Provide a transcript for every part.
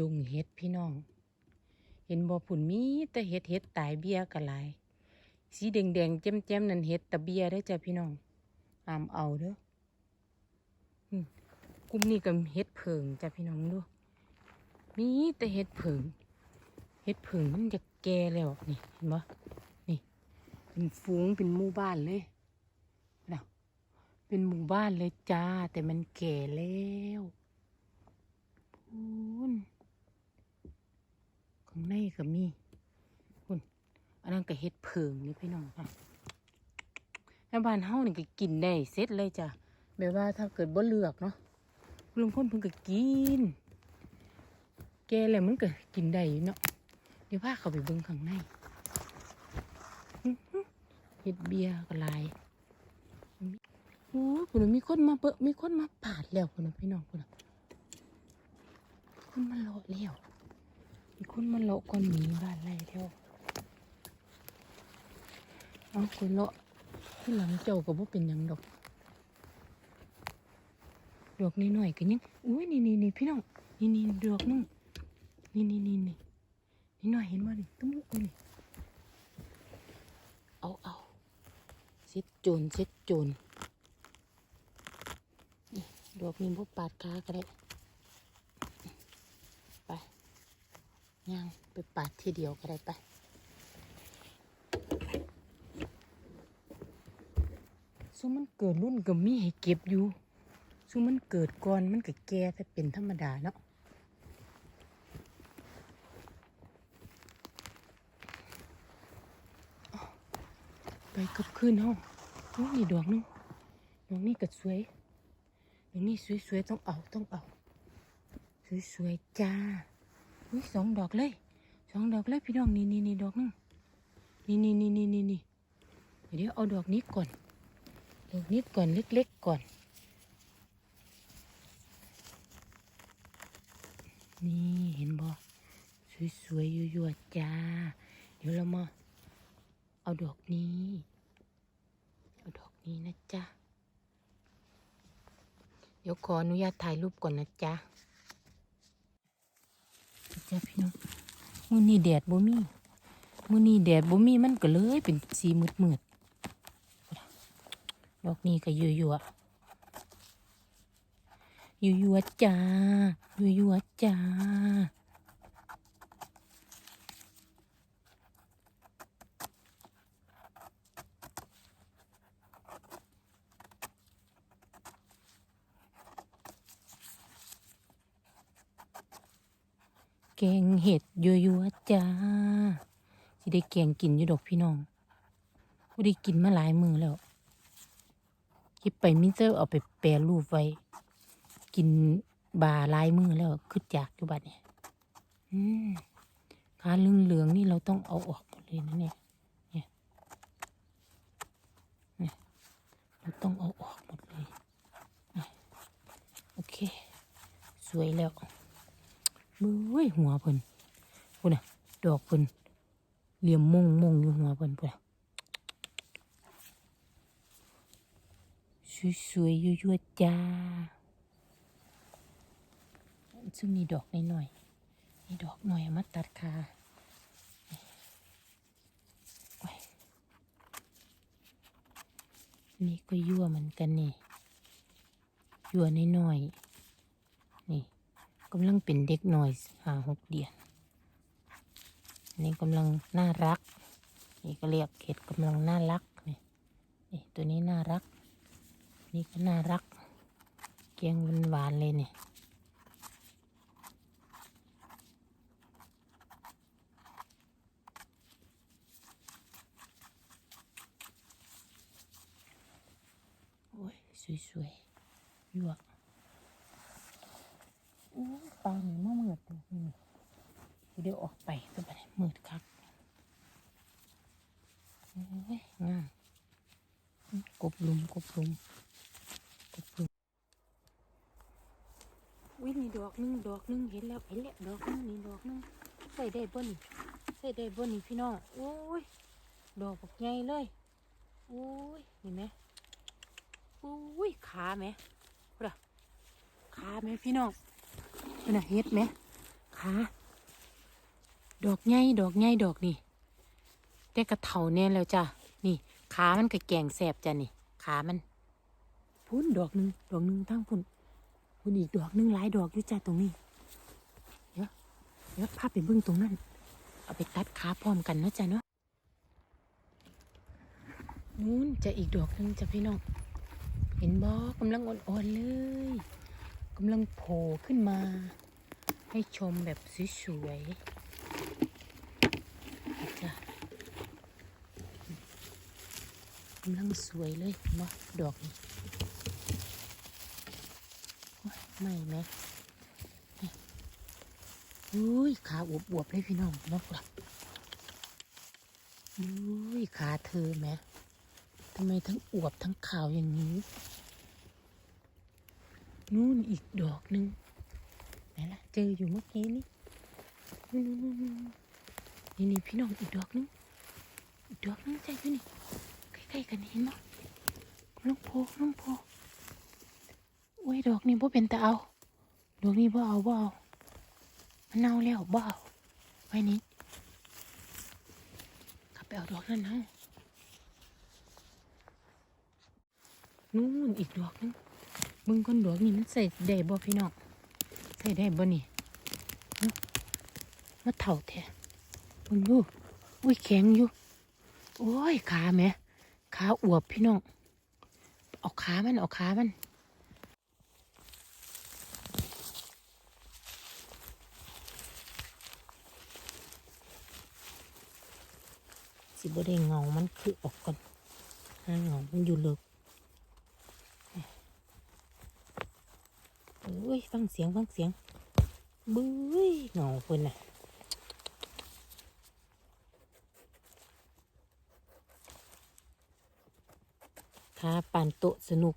ดงเห็ดพี่น้อง เห็นบ่อผุนมีแต่เห็ดเห็ดตายเบี้ยกะหลาย สีแดงๆแจ่มๆนั่นเห็ดตะเบี้ยได้จ้ะพี่น้องอามเอาเด้อกลุ่มนี้ก็เห็ดเผิงจ้ะพี่น้องดูมีแต่เห็ดเผิงเห็ดเผิงมันจะแก่แล้วนี่เห็นบ่นี่ เป็นฝูงเป็นหมู่บ้านเลยนะเป็นหมู่บ้านเลยจ้า แต่มันแก่แล้วพูน ข้างในก็มีพูนอันนั้นก็เห็ดเผิงนี่พี่น้องค่ะแล้วบ้านเฮานี่ก็กินได้เสร็จเลยจ้ะแบบว่าถ้าเกิดบ่เลือกเนาะลุงพ้นเพิ่นก็กิน แก่แล้วมันก็กินได้อยู่เนาะเดี๋ยวพาเขาไปเบิ่งข้างในเฮ็ดเบียร์ก็ลายโอ้ยพุ่นนะมีคนมาเปะมีคนมาปาดแล้วพุ่นะพี่น้องพุ่นนะคนมาเลาะแล้ว มีคนมาเลาะก้อนหมีบ้านไรแล้วเอาคนเลาะที่หลังเจ้าก็บ่เป็นยังดอก ดอกนี้หน่อยๆก็ยังอุ้ยนี่นี่นี่พี่น้องนี่นี่ดอกนึงนี่นี่นี่นี่นี่หน่อยเห็นบ่ดิตุ้มเลยนี่เอาเอาเซ็ดโจนเซ็ดโจนนี่ดอกนี้พวกปาดขาก็ได้ ไป ย่างไปปาดทีเดียวก็ได้ไปซุมันเกิดรุ่นก็มีให้เก็บอยู่ซุมันเกิดก่อนมันก็แก่แต่เป็นธรรมดาเนาะไปกับคืนห้องนี่ดอกนึงดอกนี้ก็สวยดอกนี้สวยๆต้องเอาต้องเอา สวยๆจ้า อุ้ยสองดอกเลยสองดอกเลยพี่น้องนี่นี่นี่ดอกนึงนี่นี่นี่นี่นี่นี่เดี๋ยวเอาดอกนี้ก่อนดอกนี้ก่อนเล็กๆก่อนนี่เห็นบ่สวยๆยั่วๆจ้า เดี๋ยวเรามาเอาดอกนี้ เอาดอกนี้นะจ๊ะ เดี๋ยวขออนุญาตถ่ายรูปก่อนนะจ๊ะ จ้าพี่น้องมือนี้แดดบ่มีมือนี้แดดบ่มีมันก็เลยเป็นสีมืดๆดอกนี้ก็ยั่วๆยั่วๆจ้ายั่วๆจ้า แกงเห็ดยัวๆจ้าสิได้แกงกินอยู่ดอกพี่น้องบ่ได้กินมาหลายมือแล้วเก็บไปมิเตอร์เอาไปแปรรูปไว้ กินบาหลายมือแล้วคือจากอยู่บัดเนี่ยอืมขาเหลืองๆนี่เราต้องเอาออกหมดเลยนะเนี่ยเนี่ยเราต้องเอาออกหมดเลย โอเค สวยแล้ว บ้ยหัวเพิ่นพุ่นน่ะดอกเพิ่นเหลี่ยมมงมงอยู่หัวเพิ่นพุ่นน่ะสวยๆยั่วๆจ้าซึ่งนี่ดอกน้อยๆนี่ดอกหน่อยมาตัดขาโอ้ยนี่ก็ยั่วเหมือนกันนี่ยั่วน้อยๆำลังเป็นเด็กหน่อยห้าหกเดือนอันนี่กำลังน่ารัก นี่ก็เรียกเห็ดกำลังน่ารักนี่นี่ตัวนี้น่ารัก นี่ก็น่ารักเกียงหวานๆเลยนี่โอ้ยสวยๆยั่ว อู้ปลาหนีมามืดเลยนี่เดี๋ยวออกไปตัวไปมืดครับโอ้ยงามกบลุมกบลุมกบลุมวิ่งนี่ดอกหนึงดอกหนึงเห็นแล้วเห็นแล้วดอกหนึงนี่ดอกหนึงใส่ได้บ่นี่ใส่ได้บ่นี่พี่น้องโอ้ยดอกบักใหญ่เลยโอ้ยเห็นไหมโอ้ยขาไหมพูดอะขาไหมพี่น้อง เป็นอะเฮ็ดไหมขาดอกใหญ่ดอกใหญ่ดอกนี่แต่กระเถาแน่แล้วจ้ะนี่ขามันก็แกงแสบจ้ะนี่ขามันพุ่นดอกหนึ่งดอกหนึ่งทั้งพุ่นพุ่นอีกดอกหนึ่งหลายดอกอยู่จ้ะตรงนี้เดี๋ยวเดี๋ยวพาไปเบื้องตรงนั้นเอาไปตัดขาพร้อมกันเนาะจ้ะเนาะนู้นจะอีกดอกหนึ่งจ้ะพี่น้องเห็นบอกำลังอ่อนๆเลย กำลังโผล่ขึ้นมา ให้ชมแบบสวยๆจ้ะกำลังสวยเลยเนาะดอกนี้ไม่ไหมอุ้ยขาอวบๆเลยพี่น้องนาะล่ะอุ้ยขาเธอไหมทำไมทั้งอวบทั้งขาวอย่างนี้ นู่นอีกดอกหนึ่งไหนล่ะเจออยู่เมื่อกี้นี่นู่นนู่นนี่นี่พี่น้องอีกดอกหนึงอีกดอกนึงใจอยู่นี่ใกล้ๆกันเห็นมั้ยลุงโพลุงโพโอ้ยดอกนี้บ่เป็นตาเอาดอกนี้บ่เอาบ่เอามันเน่าแล้วบ่เอาไว้นี้ขับไปเอาดอกนั้นนะนู่นอีกดอกนึง มึงคนดวกนี่มันใส่ได้บ่พี่น้องใส่ได้บ่นี่เอ้ามาเถ่าแท้มึงดูอุ้ยแข็งอยู่ โอ้ยขาแม่ขาอวบพี่น้องเอาขามันเอาขามันสิบ่ได้เงามันคือออกก่อนหาเงามันอยู่เลิก อุ้ยฟังเสียงฟังเสียงบุ้ยเหงาเพิ่นน่ะขาปั่นโตสนุก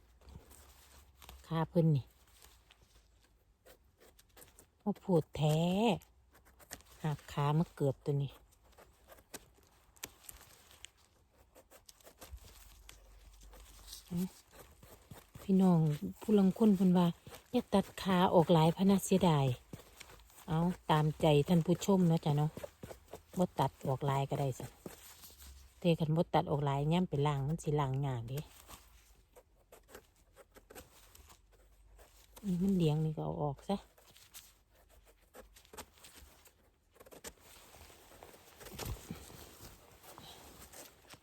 ขาเพิ่นนี่มาพูดแท้หักขามาเกือบตัวนี้อืม พี่น้องผู้ลังคนเพิ่นว่าอย่าตัดขาออกหลายพะนะเสียดายเอาตามใจท่านผู้ชมเนาะจ้ะเนาะบ่ตัดออกลายก็ได้สิเทคันบ่ตัดออกลายย่ำไปล้างมันสิล้างยากด้นี่มันเลี้ยงนี่ก็เอาออกซะ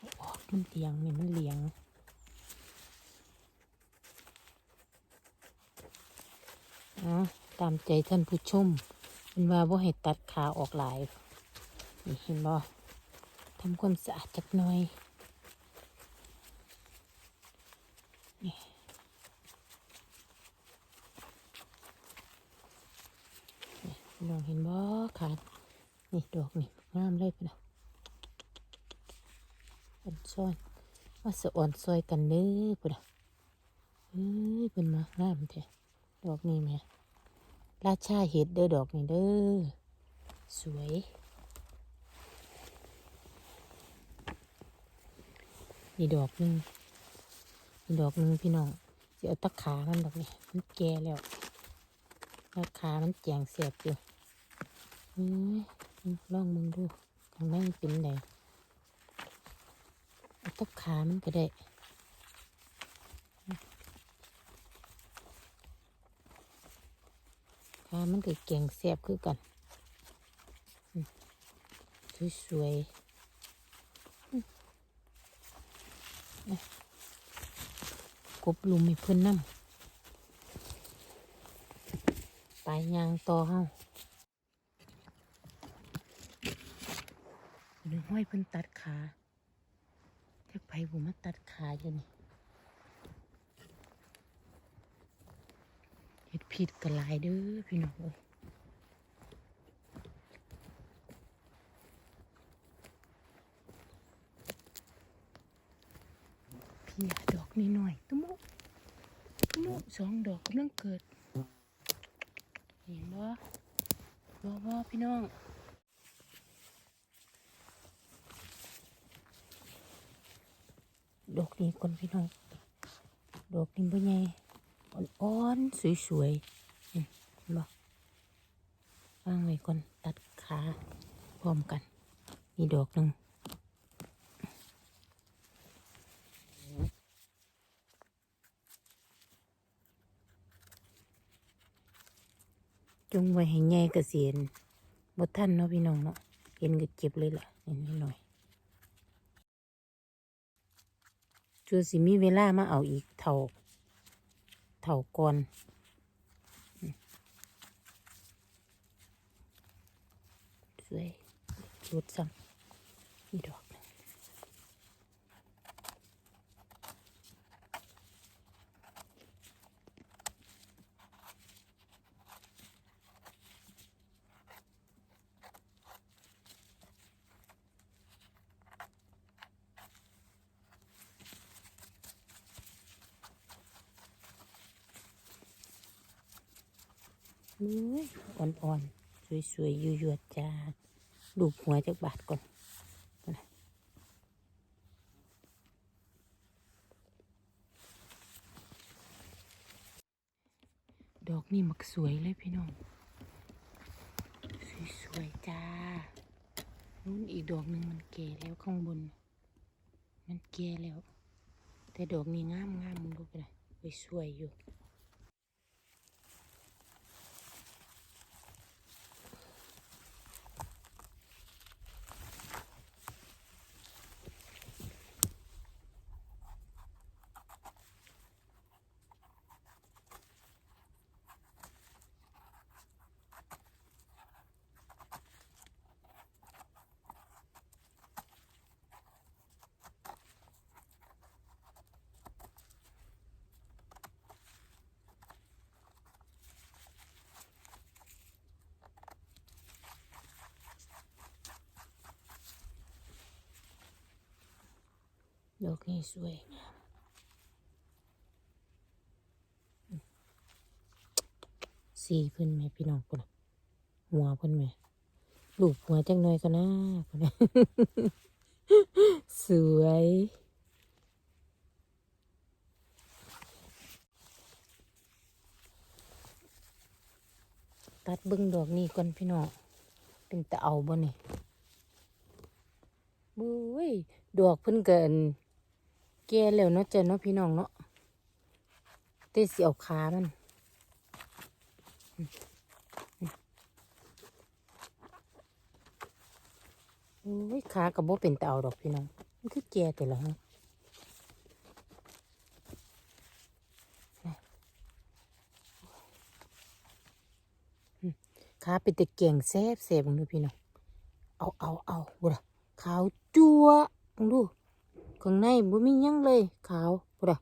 อออกมันเลี้ยงนี่มันเลี้ยง อ๋อตามใจท่านผู้ชมเป็นว่าบ่ให้ตัดขาออกหลายนี่เห็นบ่ทำความสะอาดจักหน่อยนี่นี่พี่น้องเห็นบ่ขาดนี่ดอกนี่งามเลยพี่น้องอ่อนซ้อนมาสะอ่อนซอยกันเด้อพี่น้องเอ้ยเป็นมางามแท้ ดอกนี้แหมราชาเห็ดเด้อดอกนี้เด้อ สวย นี่ดอกหนึงนี่ดอกหนึงพี่น้องจะเอาตะขามันดอกนี้มันแก่แล้วตะขามันแจงเสียบอยู่เฮ้ยลองมึงดูข้างในมันเป็นไงเอาตะขามันก็ได้ ขา มันก็เก่งแซบคือกันอืมสวยๆกบลุมมีเพื่อนน้ำไปยางต่อเฮาหนึ่งห้อยเพิ่นตัดขาแท็กไผ่ผมมาตัดขาอยู่นี่เห็ด ผิดกันหลายเด้อพี่น้องเอ้ยพี่ยดอกนี่หน่อยตุ้มุตุ้มุสองดอกกำลังเกิด เห็นบ่บ่บ่พี่น้องดอกนี้คนพี่น้องดอกนี้บ่ใหญ่ อ่อนๆสวยๆนี่เห็นบ่วางไว้ก่อนตัดขาพร้อมกัน มีดอกหนึ่งจงไว้ให้ใหญ่กระเสียนบ่ท่านเนาะพี่น้องเนาะเห็นก็เก็บเลยล่ะเห็นนิดหน่อยชัวสิมีเวลามาเอาอีกเท่า เท่าก่อนสวยรุดซ้ำนี่ดอกหนึ่งอุ้ย อ่อนๆ สวยๆยั่วๆจ้าดูหัวจากบาทก่อนดอกนี่มักสวยเลยพี่น้อง สวยๆจ้า นู้นอีกดอกหนึ่งมันแก่แล้วข้างบน มันแก่แล้ว แต่ดอกนี้งามงามๆมึงดูไปเลยสวยอยู่ ดอกนี้สวยงามสีเพิ่นไหมพี่น้องคนหัวเพิ่นไหมลูกหัวจังหน่อยก็นะคนน่ะสวยตัดเบิ้งดอกนี้ก่อนพี่น้อง เป็นตะเอาบ่นี่บุ้ย ดอกเพิ่นเกิน แก่แล้วเนาะจ้ะเนาะพี่น้องเนาะเต้สิเอาขามันโอ้ยขากับโบเป็นตาเอาดอกพี่น้องมันคือแก่แต่ละฮะอืมขาเป็นแต่แก่งแซบแซบมึงดูพี่น้องเอาเอาเอาบุระขาวจัวมึงดู ข้างในบ่มียังเลย ขาวบุระ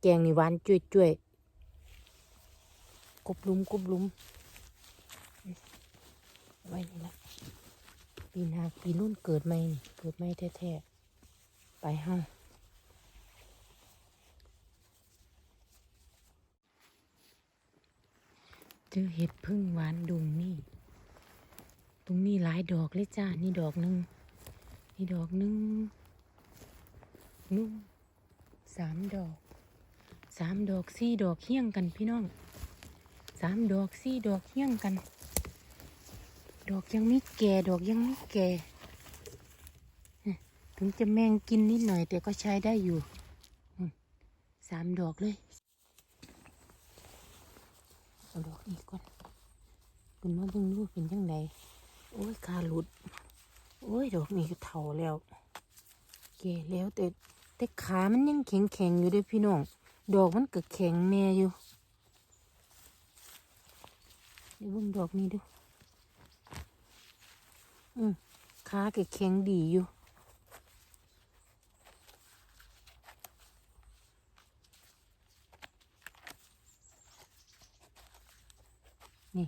แกงนี่หวานจุยจุยๆกบลุมกบลุมไว้นี่ละปีนาปีรุ่นเกิดใหม่นี่เกิดใหม่แท้ๆไปห้าเจอเห็ดพึ่งหวานดุงนี่ ตรงนี้หลายดอกเลยจ้า นี่ดอกหนึ่งนี่ดอกหนึ่ง นู่นสามดอกสามดอกสี่ดอกเฮี้ยงกันพี่น้องสามดอกสี่ดอกเฮี้ยงกัน ดอกยังไม่แก่ดอกยังไม่แก่ถึงจะแมงกินนิดหน่อย แต่ก็ใช้ได้อยู่สามดอกเลยเอาดอกนี้ก่อนคุณมาเบิ่งดูเป็นยังไงโอ้ยขาหลุด โอ้ย ดอกนี้ก็เท่าแล้ว แก่แล้วแต่ แต่ขามันยังแข็งแข็งอยู่เด้วยพี่น้อง ดอกมันก็แข็งแน่อยู่ เดี๋ยวบิ่งดอกนี้ดู อืมขาก็แข็งดีอยู่นี่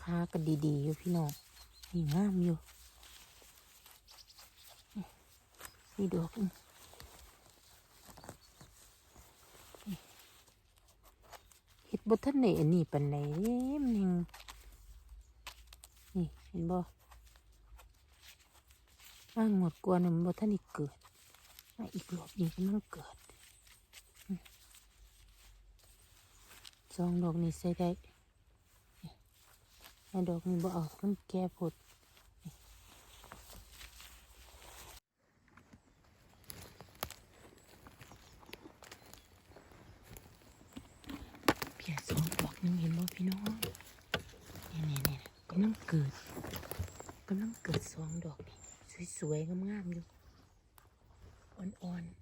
ขาก็ดีๆอยู่พี่น้องนี่งามอยู่ นี่ดอกหนึ่งนี่เห็ดบทันในอันนี้ปันไหนมันยังนี่เห็นบ่ว่างหมดกวนมันบทันอีกเกิดอีกรอบนี้ก็มันเกิดอืมสองดอกนี้ใส่ได้ไอดอกนี้บ่เอามันแก่ผดเพียสองดอกหนึงเห็นบ่พี่น้องเนี่ยเนี่ยเนี่ยกำลังเกิดกำลังเกิดสองดอกนี่ส วยๆงามๆอยู่ อ่อนๆ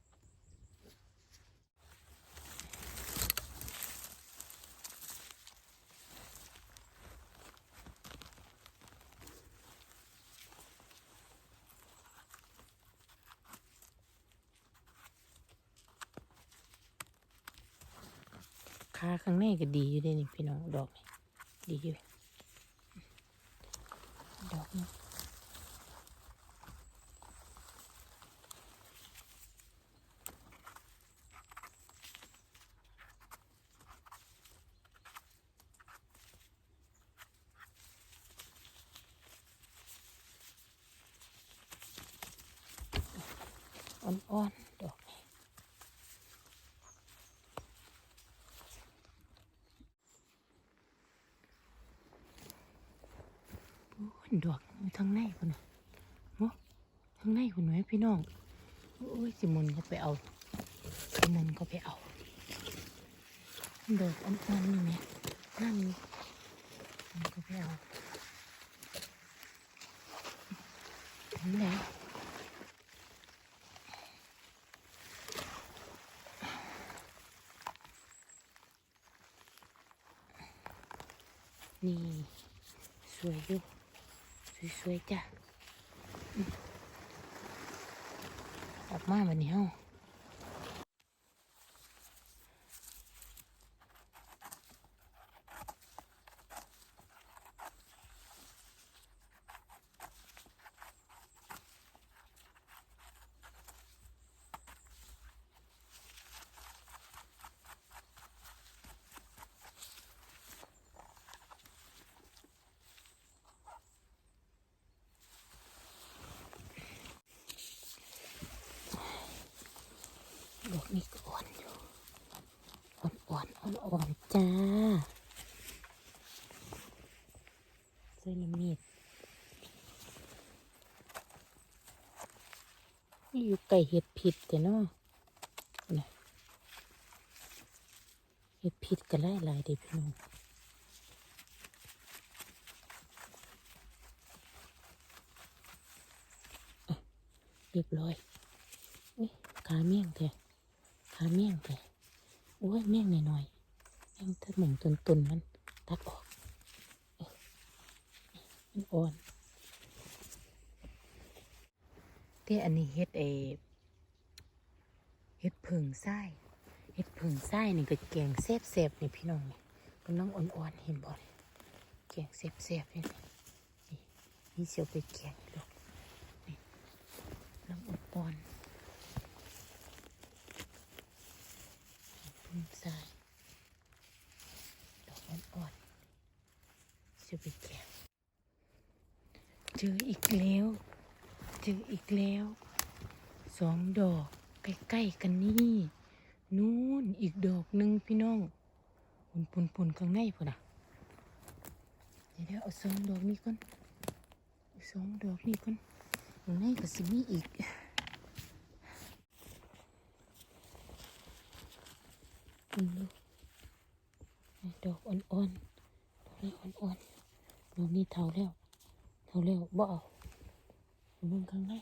ขาข้างในก็ดีอยู่ด้วยนี่พี่น้อง ดอกนี่ดีอยู่ ดอกนี้อ่อนๆดอกนี้ โอ้ยดอกอทางในคนน่ะโอ้ทางในคนไหมพี่น้องโอ้ยสิมนก็ไปเอาสิมนก็ไปเอาดอกอ่อนๆนี่ไหมนั่นมันก็ไปเอาทำแล้วนี่ สวยอยู่ สวยๆจ้ะอออกมาแบบนี้เฮา นี้ก็อ่อนอยู่อ่อนๆอ่อนๆจ้าใส่ละมีดนี่อยู่ไก่เห็ดผิดแต่เนาะนะเห็ดผิดก็ไล่ลายเด็พี่น้องอะเรียบร้อยอุ้ยขาเมี่ยงแท้ ขาเมี่ยงแท้โอ้ยเมี่ยงหน่อยๆเมี่ยงถ้าหมือนตุนตุนมันตัดออกมันอ่อนแต่อันนี้เฮ็ดเอเฮ็ดผึ่งไส้เฮ็ดผึ่งไส้นี่ก็แกงแซ่บๆนี่พี่น้องนี่กำลังอ่อนๆเห็นบ่นี่แกงแซ่บๆนี่นี่นี่เสียวไปแกงลูกนี่น้ำอ่อนๆ พึ่งทรายดอกอ่อนๆจะไปแกะเจออีกแล้ว เจออีกแล้วสองดอกใกล้ๆกันนี่นู่นอีกดอกหนึ่งพี่น้องปุ่นปุ่นปุ่นข้างในพอดะเดี๋ยวเอาสองดอกนี้ก่อนสองดอกนี้ก่อนข้างในก็สิมีอีก อืมดอกอ่อนๆดอกนี้อ่อนๆดอกนี้เท่าแล้วเท่าแล้วบ่เอาอยู่เบิ่งข้างใน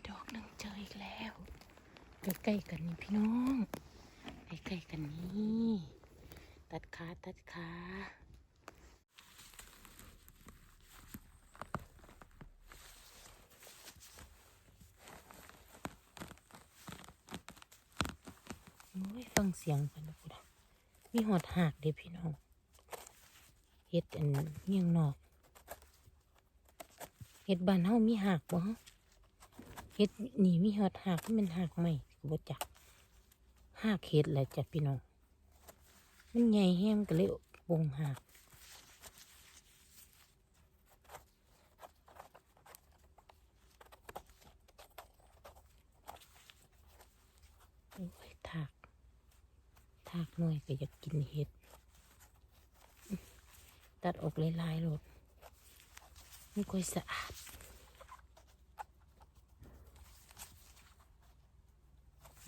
มีดอกหนึ่งเจออีกแล้วใกล้ๆกันนี่พี่น้องใกล้ๆกันนี่ตัดขาตัดขาโอ้ยฟังเสียงกันนะพุดมีหอดหักเด้พี่น้องเฮ็ดอันเมียงนอกเฮ็ดบ้านเฮามีหักบ่ ฮ็ดนี่มีหอดหักมันหักใหม่บ่จักหักเฮ็ดแหละจ้ะพี่น้องมันใหญ่แห้งก็เลยบ่งหักโอ้ยถากถากหน่อยก็อยากกินเห็ด ตัดออกลายๆโลดไม่ค่อยสะอาด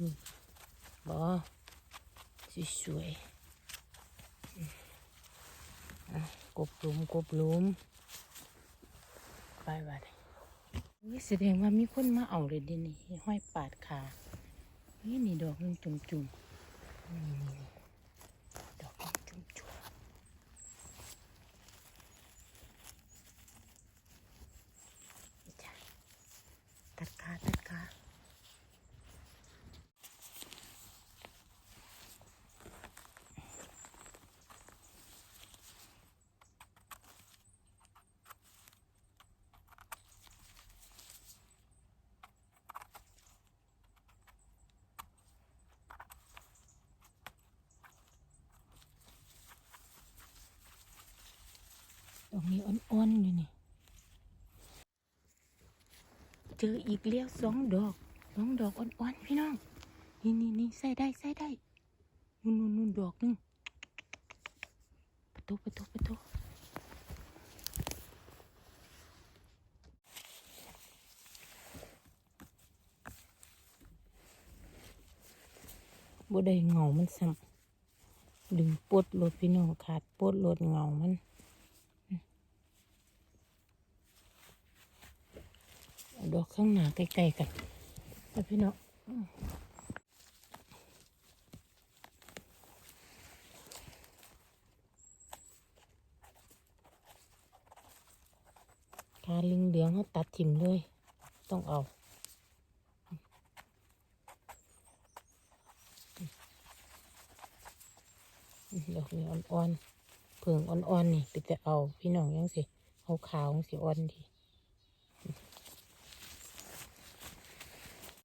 นี่บอสวยๆอืมอะกบลุมกบลุมไปบัดนี่แสดงว่ามีคนมาเอาเลยเดินี่ห้อยปาดขานี่นี่ดอกนึงจุ่มๆนี่นี่นี่ดอกนึงจุ่มๆ จ้ะตัดขาตัดขา ตรงนี้อ่อนๆอยู่นี่ เจออีกเลี้ยวสองดอกสองดอกอ่อนๆพี่น้อง นี่นี่นี่ใส่ได้ใส่ได้นู่นนู่นนู่นดอกนึงประตูประตูประตูบ่ได้เงามันซ้ำดึงปลดรถพี่น้องขาดปลดรถเงามัน เอา ดอกข้างหน้าใกล้ๆกันแล้วพี่น้องอืมขาลิงเหลืองเขาตัดถิ่มเลย ต้องเอาดอกนี้อ่อนๆเผิงอ่อนๆนี่ไปแต่เอาพี่น้องยังสิเอาขาวยังสิอ่อนดี